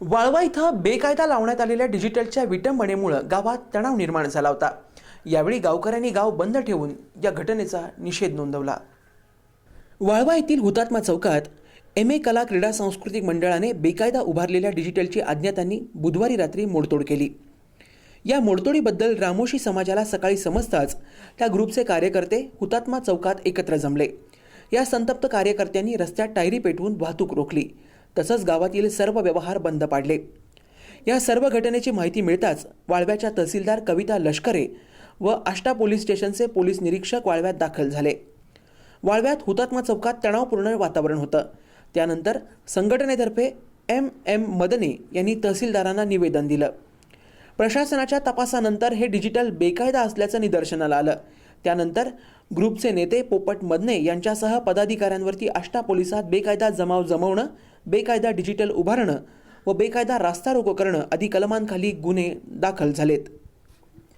वाळवा इथं बेकायदा लावण्यात आलेल्या डिजिटलच्या विटंबनेमुळं गावात तणाव निर्माण झाला होता. यावेळी गावकऱ्यांनी गाव बंद ठेवून या घटनेचा निषेध नोंदवला. वाळवा येथील हुतात्मा चौकात एम ए कला क्रीडा सांस्कृतिक मंडळाने बेकायदा उभारलेल्या डिजिटलची अज्ञातांनी बुधवारी रात्री मोडतोड केली. या मोडतोडीबद्दल रामोशी समाजाला सकाळी समजताच त्या ग्रुपचे कार्यकर्ते हुतात्मा चौकात एकत्र जमले. या संतप्त कार्यकर्त्यांनी रस्त्यात टायरी पेटवून वाहतूक रोखली. तसंच गावातील सर्व व्यवहार बंद पाडले. या सर्व घटनेची माहिती मिळताच वाळव्याच्या तहसीलदार कविता लष्करे व आष्टा पोलीस स्टेशनचे पोलीस निरीक्षक वाळव्यात दाखल झाले. वाळव्यात हुतात्मा चौकात तणावपूर्ण वातावरण होतं. त्यानंतर संघटनेतर्फे एम. एम. मदने यांनी तहसीलदारांना निवेदन दिलं. प्रशासनाच्या तपासानंतर हे डिजिटल बेकायदा असल्याचं निदर्शनाला आलं. त्यानंतर ग्रुपचे नेते पोपट मदने यांच्यासह पदाधिकाऱ्यांवरती आष्टा पोलिसात बेकायदा जमाव जमवणं बेकायदा डिजिटल उभारणं व बेकायदा रास्ता रोको करणं आदी कलमांखाली गुन्हे दाखल झालेत.